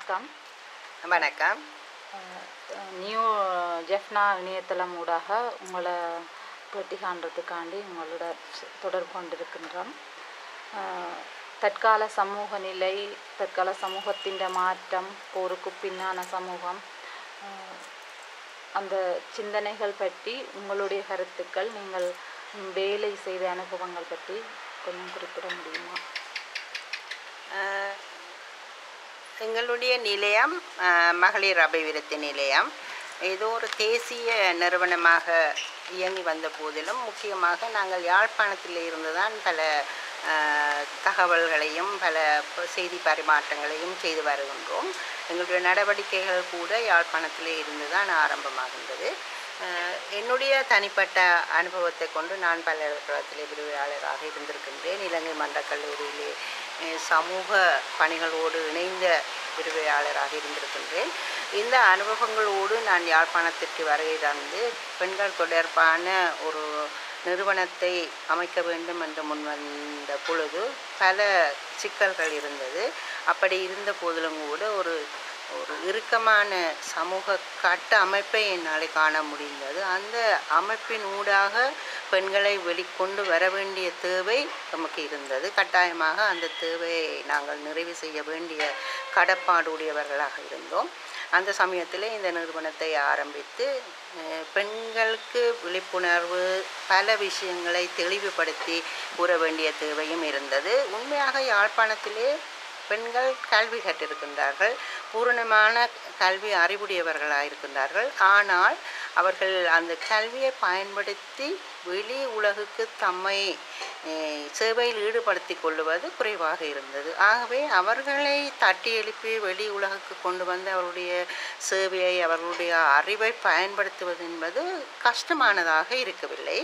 வணக்கம். வணக்கம். நியூ ஜெஃப்னா இணையதளம் ஊடாக உங்களை பேட்டி காண்றதுக்காண்டி உங்களோட தொடர்பு கொண்டிருக்கின்றோம். தற்கால சமூக நிலை தற்கால சமூகத்தின் மாற்றம் போருக்கு பின்னான சமூகம் அந்த சிந்தனைகள் பற்றி உங்களுடைய கருத்துக்கள் நீங்கள் வேலை செய்த அனுபவங்கள் பற்றி கொஞ்சம் குறிப்பிட முடியுமா? எங்களுடைய நிலையம் மகளிர் அபிவிருத்தி நிலையம். ஏதோ ஒரு தேசிய நிறுவனமாக இயங்கி வந்த போதிலும் முக்கியமாக நாங்கள் யாழ்ப்பாணத்தில் இருந்து தான் பல தகவல்களையும் பல செய்தி பரிமாற்றங்களையும் செய்து வருகின்றோம். எங்களுடைய நடவடிக்கைகள் கூட யாழ்ப்பாணத்திலே இருந்து தான் ஆரம்பமாகின்றது. என்னுடைய தனிப்பட்ட அனுபவத்தை கொண்டு நான் பல்கலைக்கழகத்திலே விரிவுரையாளராக இருந்திருக்கின்றேன். இலங்கை மன்ற கல்லூரியிலே சமூக பணிகளோடு இணைந்த விரிவுரையாளராக இருந்திருக்கின்றேன். இந்த அனுபவங்களோடு நான் யாழ்ப்பாணத்திற்கு வருகை தந்து பெண்கள் தொடர்பான ஒரு நிறுவனத்தை அமைக்க வேண்டும் என்று முன்வந்த பொழுது பல சிக்கல்கள் இருந்தது. அப்படி இருந்த போதிலும் கூட ஒரு ஒரு இறுக்கமான சமூக கட்ட அமைப்பை என்னால் காண முடிந்தது. அந்த அமைப்பின் ஊடாக பெண்களை வெளிக்கொண்டு வர வேண்டிய தேவை நமக்கு இருந்தது. கட்டாயமாக அந்த தேவையை நாங்கள் நிறைவு செய்ய வேண்டிய கடப்பாடுடையவர்களாக இருந்தோம். அந்த சமயத்தில் இந்த நிறுவனத்தை ஆரம்பித்து பெண்களுக்கு விழிப்புணர்வு பல விஷயங்களை தெளிவுபடுத்தி கூற வேண்டிய தேவையும் இருந்தது. உண்மையாக யாழ்ப்பாணத்திலே பெண்கள் கல்வி கற்றிருக்கின்றார்கள். பூரணமான கல்வி அறிவுடையவர்களாக இருக்கின்றார்கள் ஆனால் அவர்கள் அந்த கல்வியை பயன்படுத்தி வெளி உலகுக்கு தம்மை சேவையில் ஈடுபடுத்தி கொள்ளுவது குறைவாக இருந்தது. ஆகவே அவர்களை தட்டி எழுப்பி வெளி உலகுக்கு கொண்டு வந்து அவருடைய சேவையை அவர்களுடைய அறிவை பயன்படுத்துவது என்பது கஷ்டமானதாக இருக்கவில்லை.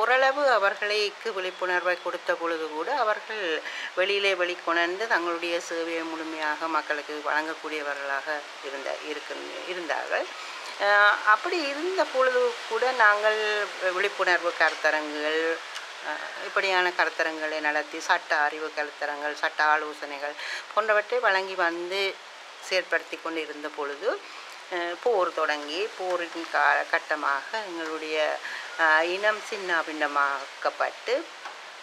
ஓரளவு அவர்களுக்கு விழிப்புணர்வை கொடுத்த பொழுது கூட அவர்கள் வெளியிலே வெளிக்கொணர்ந்து தங்களுடைய சேவையை முழுமையாக மக்களுக்கு வழங்கக்கூடியவர்களாக இருந்த இருக்க இருந்தார்கள். அப்படி இருந்த பொழுது கூட நாங்கள் விழிப்புணர்வு கருத்தரங்குகள் இப்படியான கருத்தரங்களை நடத்தி சட்ட அறிவு கருத்தரங்கள் சட்ட ஆலோசனைகள் போன்றவற்றை வழங்கி வந்து செயற்படுத்தி கொண்டு இருந்த பொழுது போர் தொடங்கி போரின் கா கட்டமாக எங்களுடைய இனம் சின்னாபின்னமாக்கப்பட்டு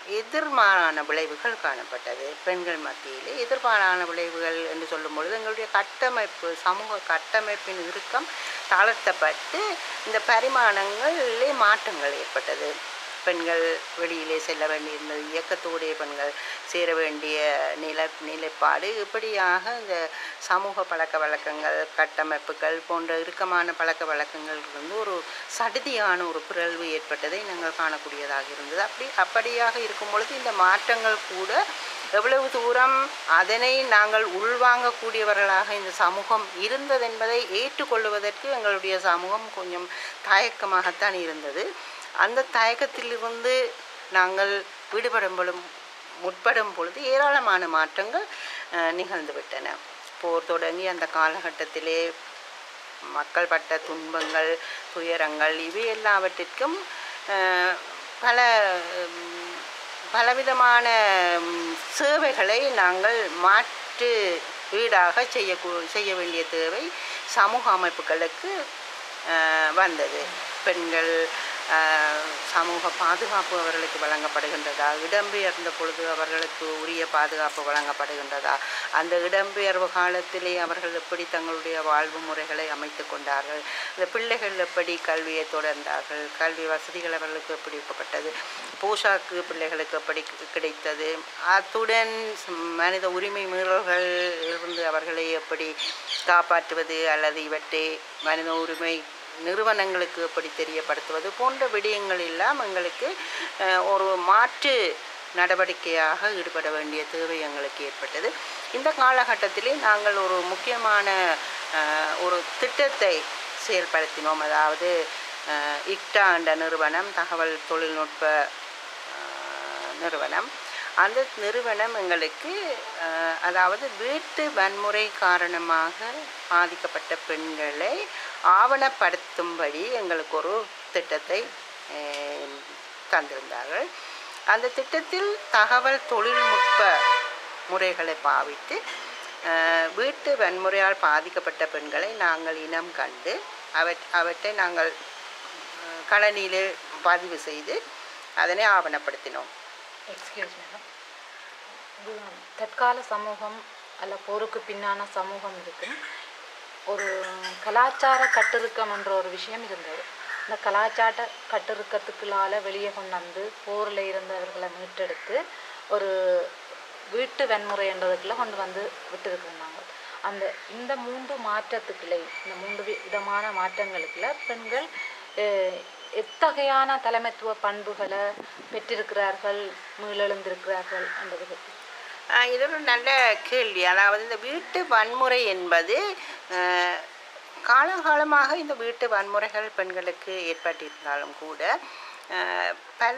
எதிர்மாறான விளைவுகள் காணப்பட்டது. பெண்கள் மத்தியில் எதிர்மாறான விளைவுகள் என்று சொல்லும் பொழுது எங்களுடைய கட்டமைப்பு சமூக கட்டமைப்பின் இறுக்கம் தளர்த்தப்பட்டு இந்த பரிமாணங்களிலே மாற்றங்கள் ஏற்பட்டது. பெண்கள் வெளியிலே செல்ல வேண்டியிருந்தது. இயக்கத்தோடைய பெண்கள் சேர வேண்டிய நில நிலைப்பாடு இப்படியாக இந்த சமூக பழக்க வழக்கங்கள் கட்டமைப்புகள் போன்ற இறுக்கமான பழக்க வழக்கங்கள் இருந்து ஒரு சடுதியான ஒரு பிறழ்வு ஏற்பட்டதை நாங்கள் காணக்கூடியதாக இருந்தது. அப்படி அப்படியாக இருக்கும் பொழுது இந்த மாற்றங்கள் கூட எவ்வளவு தூரம் அதனை நாங்கள் உள்வாங்கக்கூடியவர்களாக இந்த சமூகம் இருந்தது என்பதை ஏற்றுக்கொள்வதற்கு எங்களுடைய சமூகம் கொஞ்சம் தயக்கமாகத்தான் இருந்தது. அந்த தயக்கத்திலிருந்து நாங்கள் விடுபடும் பொழுது முற்படும் பொழுது ஏராளமான மாற்றங்கள் நிகழ்ந்துவிட்டன. போர் தொடங்கி அந்த காலகட்டத்திலே மக்கள் பட்ட துன்பங்கள் துயரங்கள் இவை எல்லாவற்றிற்கும் பல பலவிதமான சேவைகளை நாங்கள் மாற்று வீடாக செய்ய செய்ய வேண்டிய தேவை சமூக அமைப்புகளுக்கு வந்தது. பெண்கள் சமூக பாதுகாப்பு அவர்களுக்கு வழங்கப்படுகின்றதா? இடம்பெயர்ந்த பொழுது அவர்களுக்கு உரிய பாதுகாப்பு வழங்கப்படுகின்றதா? அந்த இடம்பெயர்வு காலத்திலே அவர்கள் எப்படி தங்களுடைய வாழ்வு முறைகளை அமைத்து கொண்டார்கள்? இந்த பிள்ளைகள் எப்படி கல்வியை தொடர்ந்தார்கள்? கல்வி வசதிகள் அவர்களுக்கு எப்படி இருக்கப்பட்டது போஷாக்கு பிள்ளைகளுக்கு எப்படி கிடைத்தது? அத்துடன் மனித உரிமை மீறல்கள் இருந்து அவர்களை எப்படி காப்பாற்றுவது? அல்லது இவற்றை மனித உரிமை நிறுவனங்களுக்கு எப்படி தெரியப்படுத்துவது போன்ற விடயங்கள் எல்லாம் எங்களுக்கு ஒரு மாற்று நடவடிக்கையாக ஈடுபட வேண்டிய தேவை எங்களுக்கு ஏற்பட்டது. இந்த காலகட்டத்திலே நாங்கள் ஒரு முக்கியமான ஒரு திட்டத்தை செயல்படுத்தினோம். அதாவது இக்டா என்ற நிறுவனம் தகவல் தொழில்நுட்ப நிறுவனம். அந்த நிறுவனம் எங்களுக்கு அதாவது வீட்டு வன்முறை காரணமாக பாதிக்கப்பட்ட பெண்களை நடத்தும்படி எங்களுக்கு ஒரு திட்டத்தை தந்திருந்தார்கள். அந்த திட்டத்தில் தகவல் தொழில்நுட்ப முறைகளை பாவித்து வீட்டு வன்முறையால் பாதிக்கப்பட்ட பெண்களை நாங்கள் இனம் கண்டு அவற் அவற்றை நாங்கள் கணனியில் பதிவு செய்து அதனை ஆவணப்படுத்தினோம். எக்ஸ்கியூஸ் மேடம் தற்கால சமூகம் அல்ல போருக்கு பின்னான சமூகம் இருக்கு. ஒரு கலாச்சார கட்டிருக்கம் என்ற ஒரு விஷயம் இருந்தது. இந்த கலாச்சார கட்டிருக்கத்துக்குள்ளால வெளியே கொண்டு வந்து போரில் இருந்தவர்களை மீட்டெடுத்து ஒரு வீட்டு வன்முறை என்றதுக்குள்ள கொண்டு வந்து விட்டுருக்குறாங்க. அந்த இந்த மூன்று மாற்றத்துக்குள்ளே இந்த மூன்று விதமான மாற்றங்களுக்குள்ள பெண்கள் எத்தகையான தலைமைத்துவ பண்புகளை பெற்றிருக்கிறார்கள் மீளெழுந்திருக்கிறார்கள் என்றது இது ஒரு நல்ல கேள்வி அதாவது இந்த வீட்டு வன்முறை என்பது காலகாலமாக இந்த வீட்டு வன்முறைகள் பெண்களுக்கு ஏற்பட்டிருந்தாலும் கூட பல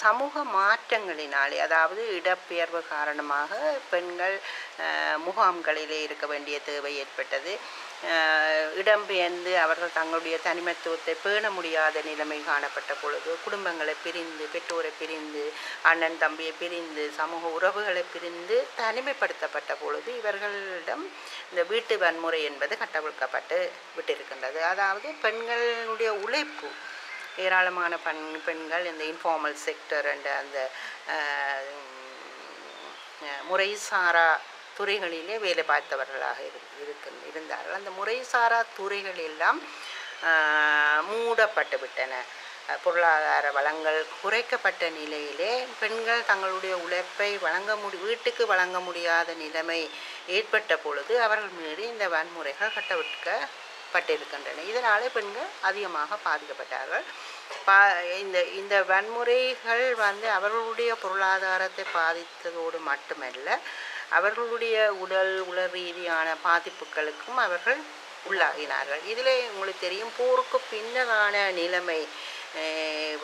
சமூக மாற்றங்களினாலே அதாவது இடப்பெயர்வு காரணமாக பெண்கள் முகாம்களிலே இருக்க வேண்டிய தேவை ஏற்பட்டது இடம்பெயர்ந்து அவர்கள் தங்களுடைய தனிமத்துவத்தை பேண முடியாத நிலைமை காணப்பட்ட பொழுது குடும்பங்களை பிரிந்து பெற்றோரை பிரிந்து அண்ணன் தம்பியை பிரிந்து சமூக உறவுகளை பிரிந்து தனிமைப்படுத்தப்பட்ட பொழுது இவர்களிடம் இந்த வீட்டு வன்முறை என்பது கட்டவிழ்க்கப்பட்டு விட்டிருக்கின்றது. அதாவது பெண்களுடைய உழைப்பு ஏராளமான பெண் பெண்கள் இந்த இன்ஃபார்மல் செக்டர் என்ற அந்த முறைசாரா துறைகளிலே வேலை பார்த்தவர்களாக இரு இருக்கு இருந்தார்கள். அந்த முறைசாரா துறைகள் எல்லாம் மூடப்பட்டு விட்டன. பொருளாதார வளங்கள் குறைக்கப்பட்ட நிலையிலே பெண்கள் தங்களுடைய உழைப்பை வழங்க முடி வீட்டுக்கு வழங்க முடியாத நிலைமை ஏற்பட்ட பொழுது அவர்கள் மீது இந்த வன்முறைகள் கட்டவிற்கப்பட்டிருக்கின்றன இதனாலே பெண்கள் அதிகமாக பாதிக்கப்பட்டார்கள். பா இந்த இந்த வன்முறைகள் வந்து அவர்களுடைய பொருளாதாரத்தை பாதித்ததோடு மட்டுமல்ல அவர்களுடைய உடல் உள ரீதியான பாதிப்புகளுக்கும் அவர்கள் உள்ளாகினார்கள். இதில் உங்களுக்கு தெரியும் போருக்கு பின்னதான நிலைமை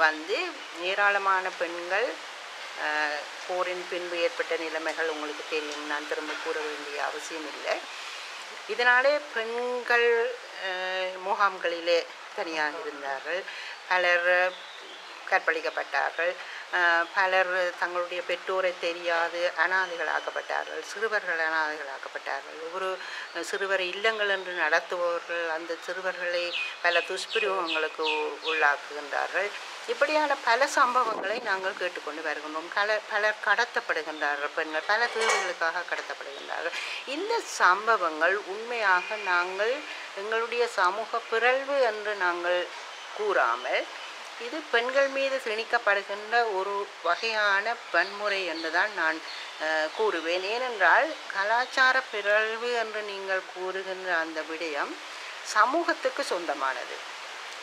வந்து ஏராளமான பெண்கள் போரின் பின்பு ஏற்பட்ட நிலைமைகள் உங்களுக்கு தெரியும். நான் திரும்ப கூற வேண்டிய அவசியம் இல்லை. இதனாலே பெண்கள் முகாம்களிலே தனியாக இருந்தார்கள். பலர் கற்பழிக்கப்பட்டார்கள். பலர் தங்களுடைய பெற்றோரை தெரியாது அனாதைகளாக்கப்பட்டார்கள் சிறுவர்கள் அனாதைகளாக்கப்பட்டார்கள். ஒவ்வொரு சிறுவர் இல்லங்கள் என்று நடத்துபவர்கள் அந்த சிறுவர்களை பல துஷ்பிரயோகங்களுக்கு உள்ளாக்குகின்றார்கள். இப்படியான பல சம்பவங்களை நாங்கள் கேட்டுக்கொண்டு வருகின்றோம். பல பலர் கடத்தப்படுகின்றார்கள் பெண்கள் பல தேவைகளுக்காக கடத்தப்படுகின்றார்கள். இந்த சம்பவங்கள் உண்மையாக நாங்கள் எங்களுடைய சமூக பிறழ்வு என்று நாங்கள் கூறாமல் இது பெண்கள் மீது திணிக்கப்படுகின்ற ஒரு வகையான வன்முறை என்றுதான் நான் கூறுவேன். ஏனென்றால் கலாச்சார பிறழ்வு என்று நீங்கள் கூறுகின்ற அந்த விடயம் சமூகத்துக்கு சொந்தமானது.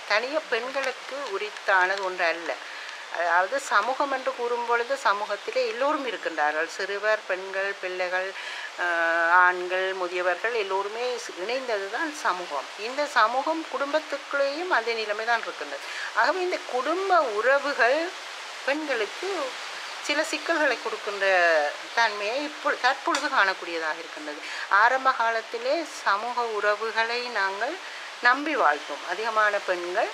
தனிய பெண்களுக்கு உரித்தானது ஒன்று அல்ல அதாவது சமூகம் என்று கூறும் பொழுது சமூகத்திலே எல்லோரும் இருக்கின்றார்கள். சிறுவர் பெண்கள் பிள்ளைகள் ஆண்கள் முதியவர்கள் எல்லோருமே இணைந்தது தான் சமூகம். இந்த சமூகம் குடும்பத்துக்குள்ளேயும் அதே நிலைமை தான் இருக்கின்றது. ஆகவே இந்த குடும்ப உறவுகள் பெண்களுக்கு சில சிக்கல்களை கொடுக்கின்ற தன்மையை இப்போ தற்பொழுது காணக்கூடியதாக இருக்கின்றது. ஆரம்ப காலத்திலே சமூக உறவுகளை நாங்கள் நம்பி வாழ்ந்தோம். அதிகமான பெண்கள்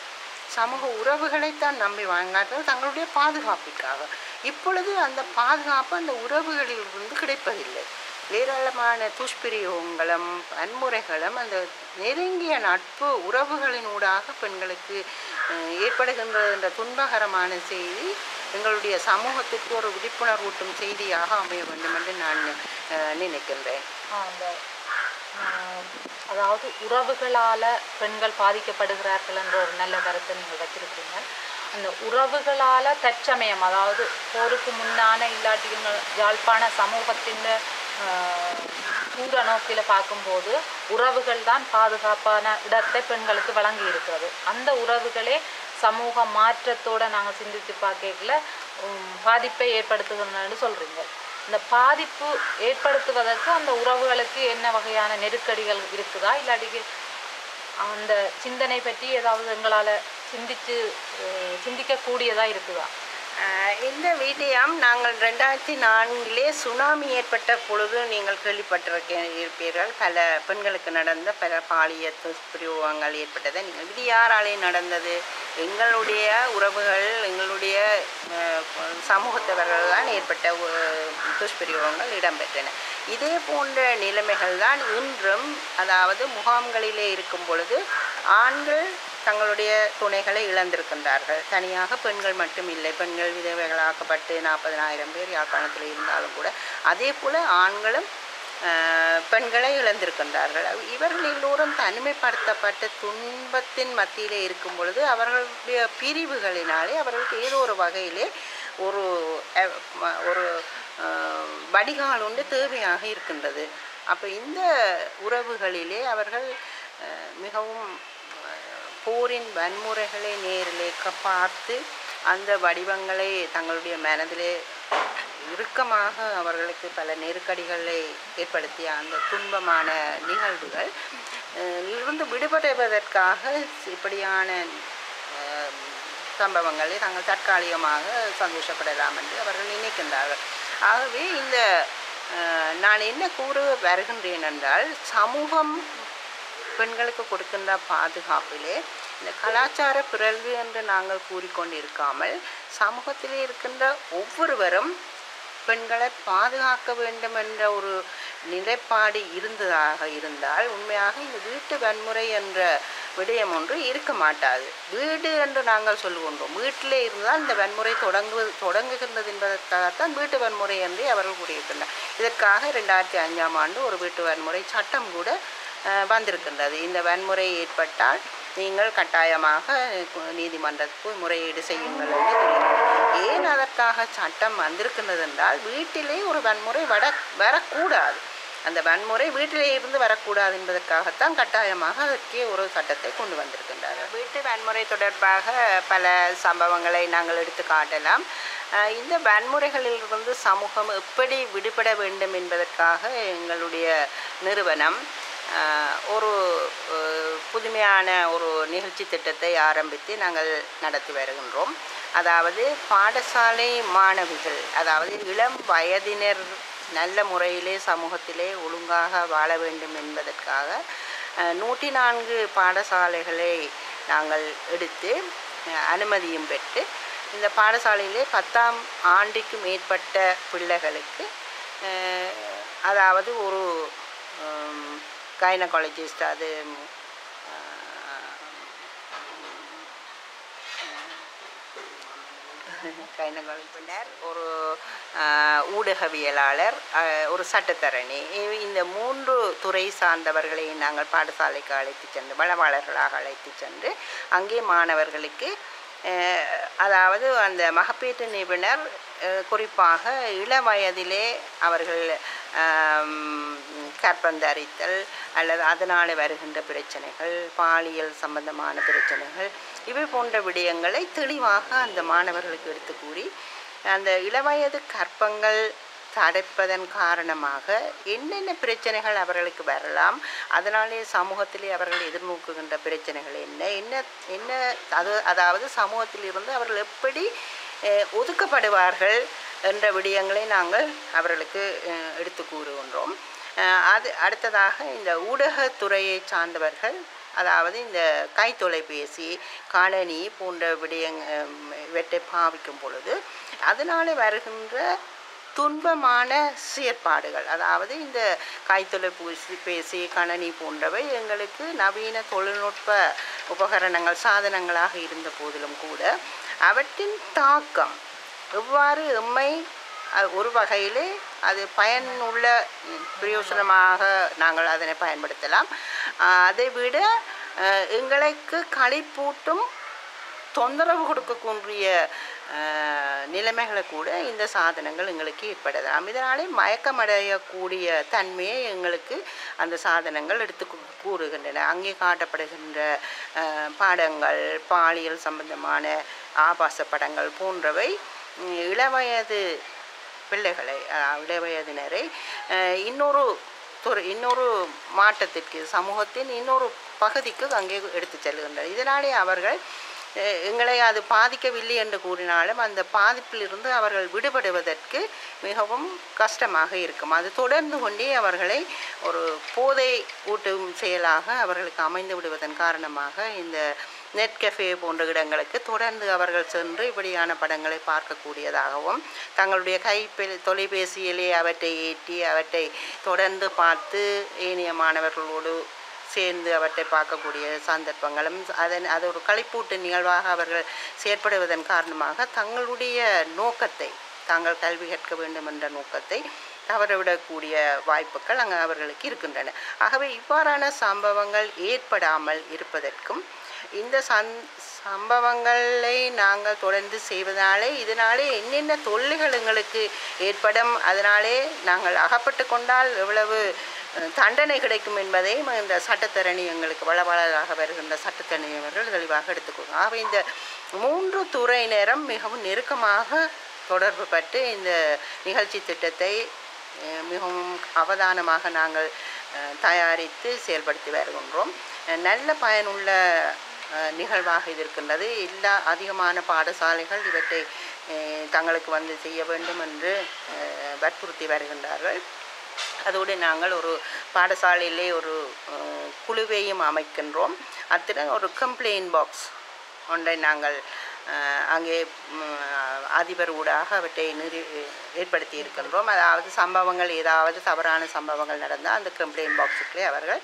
சமூக உறவுகளைத்தான் நம்பி வாங்கினார்கள் தங்களுடைய பாதுகாப்பிற்காக. இப்பொழுது அந்த பாதுகாப்பு அந்த உறவுகளில் இருந்து கிடைப்பதில்லை. ஏராளமான துஷ்பிரயோகங்களும் வன்முறைகளும் அந்த நெருங்கிய நட்பு உறவுகளினூடாக பெண்களுக்கு அஹ், ஏற்படுகின்ற என்ற துன்பகரமான செய்தி எங்களுடைய சமூகத்திற்கு ஒரு விழிப்புணர்வூட்டும் செய்தியாக அமைய வேண்டும் என்று நான் நினைக்கின்றேன். அதாவது உறவுகளால் பெண்கள் பாதிக்கப்படுகிறார்கள் என்ற ஒரு நல்ல கருத்தை நீங்கள் வச்சிருக்கீங்க அந்த உறவுகளால் தற்சமயம் அதாவது போருக்கு முன்னான இல்லாட்டியும் யாழ்ப்பாண சமூகத்தின் ஆஹ், தூர நோக்கில் பார்க்கும்போது உறவுகள் தான் பாதுகாப்பான இடத்தை பெண்களுக்கு வழங்கி இருக்கிறது. அந்த உறவுகளே சமூக மாற்றத்தோட நாங்கள் சிந்தித்து பார்க்கல பாதிப்பை ஏற்படுத்துகிறோம்னு சொல்கிறீங்க இந்த பாதிப்பு ஏற்படுத்துவதற்கு அந்த உறவுகளுக்கு என்ன வகையான நெருக்கடிகள் இருக்குதா? இல்லாட்டிக்கு அந்த சிந்தனை பற்றி ஏதாவது எங்களால் சிந்திச்சு சிந்திக்கக்கூடியதாக இருக்குதா? இந்த வீட்டையும் நாங்கள் ரெண்டாயிரத்தி நான்கிலே சுனாமி ஏற்பட்ட பொழுது நீங்கள் கேள்விப்பட்டிருக்க இருப்பீர்கள் பல பெண்களுக்கு நடந்த பல பாலிய துஷ்பிரயோகங்கள் ஏற்பட்டதை. நீங்கள் இது யாராலே நடந்தது? எங்களுடைய உறவுகள் எங்களுடைய சமூகத்தவர்கள் தான் ஏற்பட்ட துஷ்பிரயோகங்கள் இடம்பெற்றன. இதே போன்ற நிலைமைகள் தான் இன்றும் அதாவது முகாம்களிலே இருக்கும் பொழுது ஆண்கள் தங்களுடைய துணைகளை இழந்திருக்கின்றார்கள். தனியாக பெண்கள் மட்டும் இல்லை. பெண்கள் விதவைகளாக்கப்பட்டு நாற்பதனாயிரம் பேர் யாழ்ப்பாணத்தில் இருந்தாலும் கூட அதே போல் ஆண்களும் பெண்களை இழந்திருக்கின்றார்கள். இவர்கள் எல்லோரும் தனிமைப்படுத்தப்பட்ட துன்பத்தின் மத்தியிலே இருக்கும் பொழுது அவர்களுடைய பிரிவுகளினாலே அவர்களுக்கு ஏதோ ஒரு வகையிலே ஒரு ஒரு வடிகால் ஒன்று தேவையாக இருக்கின்றது. அப்போ இந்த உறவுகளிலே அவர்கள் மிகவும் போரின் வன்முறைகளை நேரிலே க- பார்த்து அந்த வடிவங்களை தங்களுடைய மனதிலே இறுக்கமாக அவர்களுக்கு பல நெருக்கடிகளை ஏற்படுத்திய அந்த துன்பமான நிகழ்வுகள். இருந்து விடுபடுவதற்காக இப்படியான சம்பவங்களை தாங்கள் தற்காலிகமாக சந்தோஷப்படலாம் என்று அவர்கள் நினைக்கின்றார்கள். ஆகவே இந்த நான் என்ன கூற வருகின்றேன் என்றால் சமூகம் பெண்களுக்கு கொடுக்கின்ற பாதுகாப்பிலே இந்த கலாச்சார பிறழ்வு என்று நாங்கள் கூறிக்கொண்டிருக்காமல் சமூகத்திலே இருக்கின்ற ஒவ்வொருவரும் பெண்களை பாதுகாக்க வேண்டும் என்ற ஒரு நிலைப்பாடு இருந்ததாக இருந்தால் உண்மையாக இந்த வீட்டு வன்முறை என்ற விடயம் ஒன்று இருக்க மாட்டாது. வீடு என்று நாங்கள் சொல்லுகின்றோம். வீட்டிலே இருந்தால் இந்த வன்முறை தொடங்கு தொடங்குகின்றது என்பதற்காகத்தான் வீட்டு வன்முறை என்று அவர்கள் கூறியிருக்கின்றனர். இதற்காக ரெண்டாயிரத்தி அஞ்சாம் ஆண்டு ஒரு வீட்டு வன்முறை சட்டம் கூட வந்திருக்கின்றது. இந்த வன்முறை ஏற்பட்டால் நீங்கள் கட்டாயமாக நீதிமன்றத்துக்கு முறையீடு செய்யுங்கள் என்று தெரியும் ஏன் அதற்காக சட்டம் வந்திருக்கின்றது என்றால் வீட்டிலே ஒரு வன்முறை வட வரக்கூடாது. அந்த வன்முறை வீட்டிலே இருந்து வரக்கூடாது என்பதற்காகத்தான் கட்டாயமாக அதற்கே ஒரு சட்டத்தை கொண்டு வந்திருக்கின்றார்கள் வீட்டு வன்முறை தொடர்பாக பல சம்பவங்களை நாங்கள் எடுத்து காட்டலாம். இந்த வன்முறைகளிலிருந்து சமூகம் எப்படி விடுபட வேண்டும் என்பதற்காக எங்களுடைய நிறுவனம் ஒரு புதுமையான ஒரு நிகழ்ச்சி திட்டத்தை ஆரம்பித்து நாங்கள் நடத்தி வருகின்றோம். அதாவது பாடசாலை மாணவிகள் அதாவது இளம் வயதினர் நல்ல முறையிலே சமூகத்திலே ஒழுங்காக வாழ வேண்டும் என்பதற்காக நூற்றி நான்கு பாடசாலைகளை நாங்கள் எடுத்து அனுமதியும் பெற்று இந்த பாடசாலையிலே பத்தாம் ஆண்டுக்கு மேற்பட்ட பிள்ளைகளுக்கு அதாவது ஒரு கைனகாலஜிஸ்ட் அது கைனகாலஜினர் ஒரு uh, ஊடகவியலாளர் uh, ஒரு சட்டத்தரணி. இந்த மூன்று துறை சார்ந்தவர்களை நாங்கள் பாடசாலைக்கு அழைத்து சென்று வளவாளர்களாக அழைத்து சென்று அங்கே மாணவர்களுக்கு uh, அதாவது அந்த மகப்பீட்டு நிபுணர் குறிப்பாக இள வயதிலே அவர்கள் கற்பந்தரித்தல் அல்லது அதனால் வருகின்ற பிரச்சனைகள் பாலியல் சம்பந்தமான பிரச்சனைகள் இவை போன்ற விடயங்களை தெளிவாக அந்த மாணவர்களுக்கு எடுத்து கூறி அந்த இளவயது கற்பங்கள் தடைப்பதன் காரணமாக என்னென்ன பிரச்சனைகள் அவர்களுக்கு வரலாம் அதனாலே சமூகத்திலே அவர்கள் எதிர்நோக்குகின்ற பிரச்சனைகள் என்ன என்ன என்ன அது அதாவது சமூகத்தில் இருந்து அவர்கள் எப்படி ஒதுக்கப்படுவார்கள் என்ற விடயங்களை நாங்கள் அவர்களுக்கு எடுத்து கூறுகின்றோம். அது அடுத்ததாக இந்த ஊடகத்துறையை சார்ந்தவர்கள் அதாவது இந்த கைத்தொலைபேசி காலனி போன்ற விடயங் இவற்றை பாவிக்கும் பொழுது அதனால் வருகின்ற துன்பமான செயற்பாடுகள். அதாவது இந்த கைத்தொலைபேசி பேசி கணனி போன்றவை எங்களுக்கு நவீன தொழில்நுட்ப உபகரணங்கள் சாதனங்களாக இருந்த போதிலும் கூட அவற்றின் தாக்கம் எவ்வாறு எம்மை ஒரு வகையிலே அது பயனுள்ள பிரயோசனமாக நாங்கள் அதனை பயன்படுத்தலாம். அதை விட எங்களுக்கு களிப்பூட்டும் தொந்தரவு கொடுக்கக்கூடிய நிலைமைகளை கூட இந்த சாதனங்கள் எங்களுக்கு ஏற்படுது. இதனாலே மயக்கமடையக்கூடிய தன்மையை எங்களுக்கு அந்த சாதனங்கள் எடுத்து கூறுகின்றன. அங்கே காட்டப்படுகின்ற பாடங்கள் பாலியல் சம்பந்தமான ஆபாச படங்கள் போன்றவை இளவயது பிள்ளைகளை இளவயதினரை இன்னொரு துறை இன்னொரு மாற்றத்திற்கு சமூகத்தின் இன்னொரு பகுதிக்கு அங்கே எடுத்து செல்கின்றனர். இதனாலே அவர்கள் எங்களை அது பாதிக்கவில்லை என்று கூறினாலும் அந்த பாதிப்பிலிருந்து அவர்கள் விடுபடுவதற்கு மிகவும் கஷ்டமாக இருக்கும். அது தொடர்ந்து கொண்டே அவர்களை ஒரு போதை ஊட்டும் செயலாக அவர்களுக்கு அமைந்து விடுவதன் காரணமாக இந்த நெட் கஃபே போன்ற இடங்களுக்கு தொடர்ந்து அவர்கள் சென்று இப்படியான படங்களை பார்க்கக்கூடியதாகவும் தங்களுடைய கைப்பில் தொலைபேசியிலே அவற்றை ஏற்றி அவற்றை தொடர்ந்து பார்த்து ஏனைய மாணவர்களோடு சேர்ந்து அவற்றை பார்க்கக்கூடிய சந்தர்ப்பங்களும் அதன் அது ஒரு களிப்பூட்டு நிகழ்வாக அவர்கள் செயற்படுவதன் காரணமாக தங்களுடைய நோக்கத்தை தாங்கள் கல்வி கற்க வேண்டும் என்ற நோக்கத்தை தவறவிடக்கூடிய வாய்ப்புகள் அங்கே அவர்களுக்கு இருக்கின்றன. ஆகவே இவ்வாறான சம்பவங்கள் ஏற்படாமல் இருப்பதற்கும் இந்த சந் சம்பவங்களை நாங்கள் தொடர்ந்து செய்வதாலே இதனாலே என்னென்ன தொல்லைகள் எங்களுக்கு ஏற்படும் அதனாலே நாங்கள் அகப்பட்டு கொண்டால் எவ்வளவு தண்டனை கிடைக்கும் என்பதையும் இந்த சட்டத்தரணி எங்களுக்கு வளவளாக வருகின்ற சட்டத்தரணி அவர்கள் தெளிவாக எடுத்துக்கொள்ளும். ஆக இந்த மூன்று துறையினரும் மிகவும் நெருக்கமாக தொடர்பு பட்டு இந்த நிகழ்ச்சி திட்டத்தை மிகவும் அவதானமாக நாங்கள் தயாரித்து செயல்படுத்தி வருகின்றோம். நல்ல பயனுள்ள நிகழ்வாக இது இருக்கின்றது. எல்லா அதிகமான பாடசாலைகள் இவற்றை தங்களுக்கு வந்து செய்ய வேண்டும் என்று வற்புறுத்தி வருகின்றார்கள். அதோடு நாங்கள் ஒரு பாடசாலையிலே ஒரு குழுவையும் அமைக்கின்றோம். அத்துடன் ஒரு கம்ப்ளைண்ட் பாக்ஸ் ஒன்றை நாங்கள் அங்கே அதிபர் ஊடாக அவற்றை நிறு ஏற்படுத்தி இருக்கின்றோம். அதாவது சம்பவங்கள் ஏதாவது தவறான சம்பவங்கள் நடந்தால் அந்த கம்ப்ளைண்ட் பாக்ஸுக்குள்ளே அவர்கள்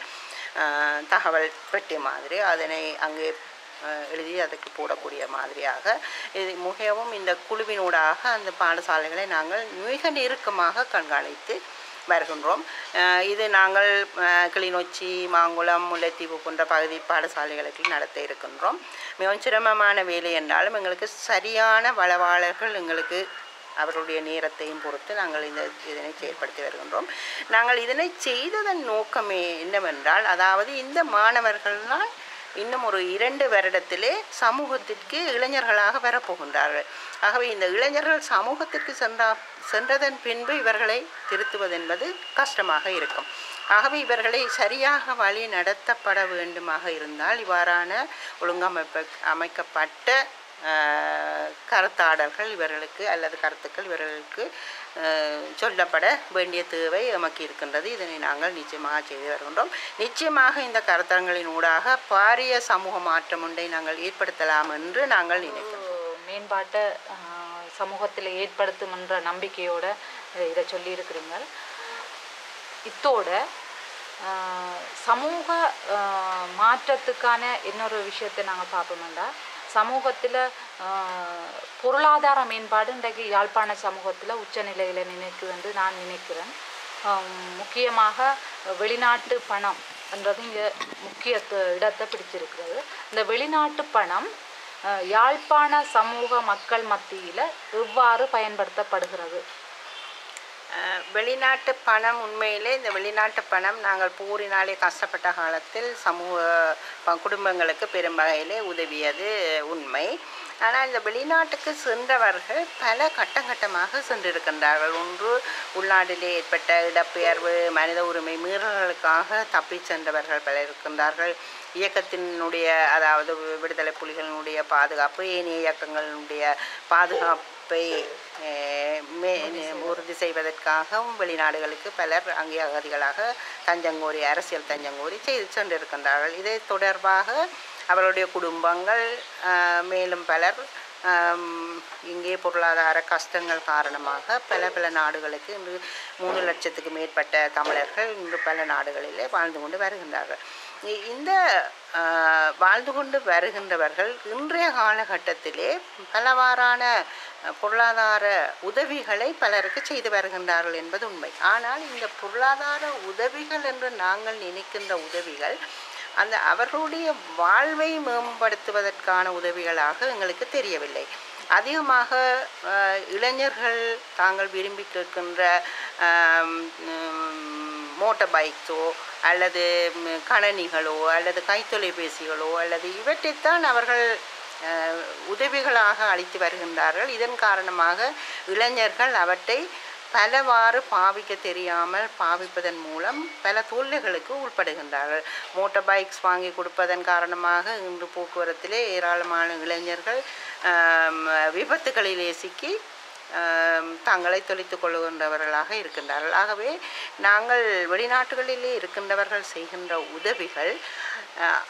தகவல் பெட்டி மாதிரி அதனை அங்கே எழுதி அதுக்கு போடக்கூடிய மாதிரியாக இது மிகவும் இந்த குழுவினூடாக அந்த பாடசாலைகளை நாங்கள் மிக நெருக்கமாக கண்காணித்து வருகின்றோம். இது நாங்கள் கிளிநொச்சி மாங்குளம் முல்லைத்தீவு போன்ற பகுதி பாடசாலைகளுக்கு நடத்த இருக்கின்றோம். மிகவும் சிரமமான வேலை என்றாலும் எங்களுக்கு சரியான வளவாளர்கள் எங்களுக்கு அவர்களுடைய நேரத்தையும் பொறுத்து நாங்கள் இந்த இதனை செயற்படுத்தி வருகின்றோம். நாங்கள் இதனை செய்ததன் நோக்கமே என்னவென்றால் அதாவது இந்த மாணவர்கள்தான் இன்னும் ஒரு இரண்டு வருடத்திலே சமூகத்திற்கு இளைஞர்களாக வரப்போகின்றார்கள். ஆகவே இந்த இளைஞர்கள் சமூகத்திற்கு சென்றால் சென்றதன் பின்பு இவர்களை திருத்துவதென்பது கஷ்டமாக இருக்கும். ஆகவே இவர்களை சரியாக வழி நடத்தப்பட வேண்டுமாக இருந்தால் இவ்வாறான ஒழுங்கமைப்ப அமைக்கப்பட்ட கருத்தாடல்கள் இவர்களுக்கு அல்லது கருத்துக்கள் இவர்களுக்கு சொல்லப்பட வேண்டிய தேவை நமக்கு இருக்கின்றது. இதனை நாங்கள் நிச்சயமாக செய்து வருகின்றோம். நிச்சயமாக இந்த கருத்தரங்களின் ஊடாக பாரிய சமூக மாற்றம் ஒன்றை நாங்கள் ஏற்படுத்தலாம் என்று நாங்கள் நினைக்கிறோம் மேம்பாட்டை சமூகத்தில் ஏற்படுத்தும் என்ற நம்பிக்கையோட இதை- இதை சொல்லியிருக்கிறீங்க இத்தோட சமூக மாற்றத்துக்கான இன்னொரு விஷயத்தை நாங்கள் பார்ப்போம்டா சமூகத்தில் பொருளாதார மேம்பாடு இன்றைக்கு யாழ்ப்பாண சமூகத்தில் உச்சநிலையில் நினைக்கு வந்து நான் நினைக்கிறேன். முக்கியமாக வெளிநாட்டு பணம் என்றது இங்கே முக்கிய இடத்தை பிடிச்சிருக்கிறது. இந்த வெளிநாட்டு பணம் யாழ்ப்பாண சமூக மக்கள் மத்தியில் எவ்வாறு பயன்படுத்தப்படுகிறது? வெளிநாட்டு பணம் உண்மையிலே இந்த வெளிநாட்டு பணம் நாங்கள் போரினாலே கஷ்டப்பட்ட காலத்தில் சமூக குடும்பங்களுக்கு பெரும் வகையிலே உதவியது உண்மை. ஆனால் இந்த வெளிநாட்டுக்கு சென்றவர்கள் பல கட்டம் கட்டமாக சென்றிருக்கின்றார்கள். ஒன்று உள்நாட்டிலே ஏற்பட்ட இடப்பெயர்வு மனித உரிமை மீறல்களுக்காக தப்பிச் சென்றவர்கள் பலர் இருக்கின்றார்கள். இயக்கத்தினுடைய அதாவது விடுதலை புலிகளினுடைய பாதுகாப்பு ஏனைய இயக்கங்களினுடைய பாதுகாப்பை அஹ், மே- உறுதி செய்வதற்காகவும் வெளிநாடுகளுக்கு பலர் அங்கே அகதிகளாக தஞ்சங்கோரி அரசியல் தஞ்சங்கோரி செய்து சென்றிருக்கின்றார்கள். இதை தொடர்பாக அவருடைய குடும்பங்கள் மேலும் பலர் இங்கே பொருளாதார கஷ்டங்கள் காரணமாக பல பல நாடுகளுக்கு இன்று மூணு லட்சத்துக்கு மேற்பட்ட தமிழர்கள் இன்று பல நாடுகளிலே வாழ்ந்து கொண்டு வருகின்றார்கள். இந்த வாழ்ந்து கொண்டு வருகின்றவர்கள் இன்றைய காலகட்டத்திலே பலவாறான பொருளாதார உதவிகளை பலருக்கு செய்து வருகின்றார்கள் என்பது உண்மை. ஆனால் இந்த பொருளாதார உதவிகள் என்று நாங்கள் நினைக்கின்ற உதவிகள் அந்த அவர்களுடைய வாழ்வை மேம்படுத்துவதற்கான உதவிகளாக எங்களுக்கு தெரியவில்லை. அதிகமாக இளைஞர்கள் தாங்கள் விரும்பி கேட்கின்ற மோட்டர் மோட்டார் பைக்ஸோ அல்லது கணனிகளோ அல்லது கைத்தொலைபேசிகளோ அல்லது இவற்றைத்தான் அவர்கள் உதவிகளாக அளித்து வருகின்றார்கள். இதன் காரணமாக இளைஞர்கள் அவற்றை பலவாறு பாவிக்க தெரியாமல் பாவிப்பதன் மூலம் பல தொல்லைகளுக்கு உட்படுகின்றார்கள். மோட்டார் பைக்ஸ் வாங்கி கொடுப்பதன் காரணமாக இன்று போக்குவரத்திலே ஏராளமான இளைஞர்கள் விபத்துகளிலே சிக்கி தங்களை தொலைத்துக் கொள்கின்றவர்களாக இருக்கின்றார்கள். ஆகவே நாங்கள் வெளிநாட்டுகளிலே இருக்கின்றவர்கள் செய்கின்ற உதவிகள்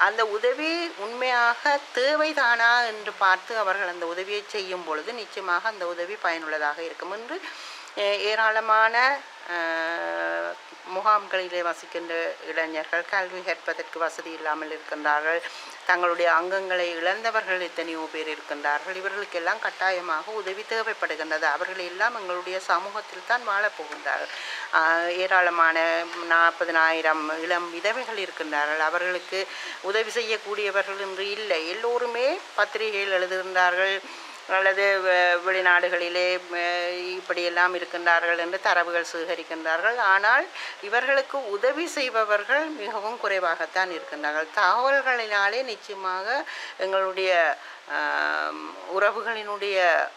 அந்த உதவி உண்மையாக தேவைதானா என்று பார்த்து அவர்கள் அந்த உதவியை செய்யும் பொழுது நிச்சயமாக அந்த உதவி பயனுள்ளதாக இருக்கும் என்று ஏராளமான முகாம்களிலே வசிக்கின்ற இளைஞர்கள் கல்வி கற்பதற்கு வசதி இல்லாமல் இருக்கின்றார்கள். தங்களுடைய அங்கங்களை இழந்தவர்கள் எத்தனையோ பேர் இருக்கின்றார்கள். இவர்களுக்கெல்லாம் கட்டாயமாக உதவி தேவைப்படுகின்றது. அவர்கள் எல்லாம் எங்களுடைய சமூகத்தில் தான் வாழப்போகின்றார்கள் ஏராளமான நாற்பதினாயிரம் இளம் விதவைகள் இருக்கின்றார்கள். அவர்களுக்கு உதவி செய்யக்கூடியவர்கள் என்று இல்லை. எல்லோருமே பத்திரிகையில் எழுதுகின்றார்கள் அல்லது வெ- வெளிநாடுகளிலே இப்படியெல்லாம் இருக்கின்றார்கள் என்று தரவுகள் சேகரிக்கின்றார்கள். ஆனால் இவர்களுக்கு உதவி செய்பவர்கள் மிகவும் குறைவாகத்தான் இருக்கின்றார்கள். தகவல்களினாலே நிச்சயமாக எங்களுடைய உறவுகளினுடைய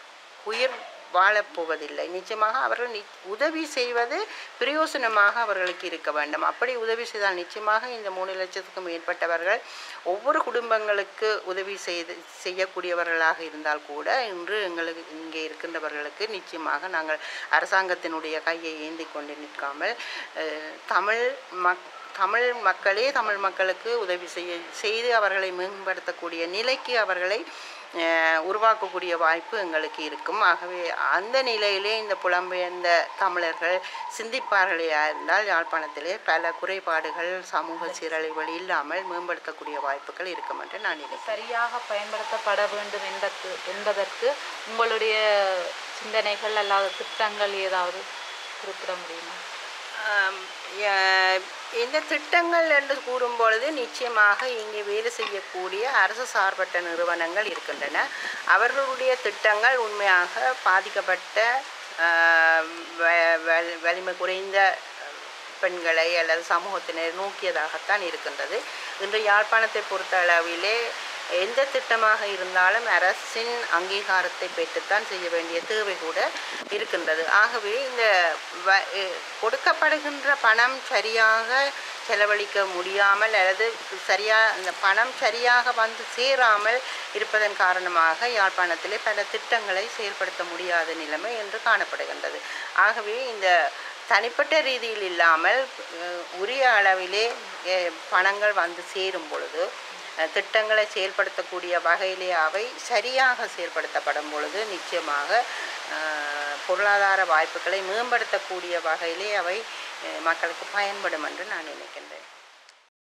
உயிர் வாழப்போவதில்லை. நிச்சயமாக அவர்கள் நி உதவி செய்வது பிரயோசனமாக அவர்களுக்கு இருக்க வேண்டும். அப்படி உதவி செய்தால் நிச்சயமாக இந்த மூணு லட்சத்துக்கும் மேற்பட்டவர்கள் ஒவ்வொரு குடும்பங்களுக்கு உதவி செய்து செய்யக்கூடியவர்களாக இருந்தால் கூட இன்று எங்களுக்கு இங்கே இருக்கின்றவர்களுக்கு நிச்சயமாக நாங்கள் அரசாங்கத்தினுடைய கையை ஏந்தி கொண்டு நிற்காமல் தமிழ் மக் தமிழ் மக்களே தமிழ் மக்களுக்கு உதவி செய்ய செய்து அவர்களை மேம்படுத்தக்கூடிய நிலைக்கு அவர்களை உருவாக்கக்கூடிய வாய்ப்பு எங்களுக்கு இருக்கும். ஆகவே அந்த நிலையிலே இந்த புலம்பெயர்ந்த தமிழர்கள் சிந்திப்பார்களே இருந்தால் யாழ்ப்பாணத்திலே பல குறைபாடுகள் சமூக சீரழிவுகள் இல்லாமல் மேம்படுத்தக்கூடிய வாய்ப்புகள் இருக்கும் என்று நான் நினைக்கிறேன். சரியாக பயன்படுத்தப்பட வேண்டும் என்பதற்கு என்பதற்கு உங்களுடைய சிந்தனைகள் அல்லாத திட்டங்கள் ஏதாவது குறிப்பிட முடியுமா? இந்த திட்டங்கள் என்று கூறும்பொழுது நிச்சயமாக இங்கே வேலை செய்யக்கூடிய அரசு சார்பற்ற நிறுவனங்கள் இருக்கின்றன. அவர்களுடைய திட்டங்கள் உண்மையாக பாதிக்கப்பட்ட வ- வ- வலிமை குறைந்த பெண்களை அல்லது சமூகத்தினர் நோக்கியதாகத்தான் இருக்கின்றது. இன்று யாழ்ப்பாணத்தை பொறுத்த அளவிலே எந்த திட்டமாக இருந்தாலும் அரசின் அங்கீகாரத்தை பெற்றுத்தான் செய்ய வேண்டிய தேவை கூட இருக்கின்றது. ஆகவே இந்த வ- கொடுக்கப்படுகின்ற பணம் சரியாக செலவழிக்க முடியாமல் அல்லது சரியா இந்த பணம் சரியாக வந்து சேராமல் இருப்பதன் காரணமாக யாழ்ப்பாணத்திலே பல திட்டங்களை செயல்படுத்த முடியாத நிலைமை என்று காணப்படுகின்றது. ஆகவே இந்த தனிப்பட்ட ரீதியில் இல்லாமல் உரிய அளவிலே பணங்கள் வந்து சேரும் பொழுது திட்டங்களை செயல்படுத்தக்கூடிய வகையிலே அவை சரியாக செயல்படுத்தப்படும் பொழுது நிச்சயமாக பொருளாதார வாய்ப்புகளை மேம்படுத்தக்கூடிய வகையிலே அவை மக்களுக்கு பயன்படும் என்று நான் நினைக்கின்றேன்.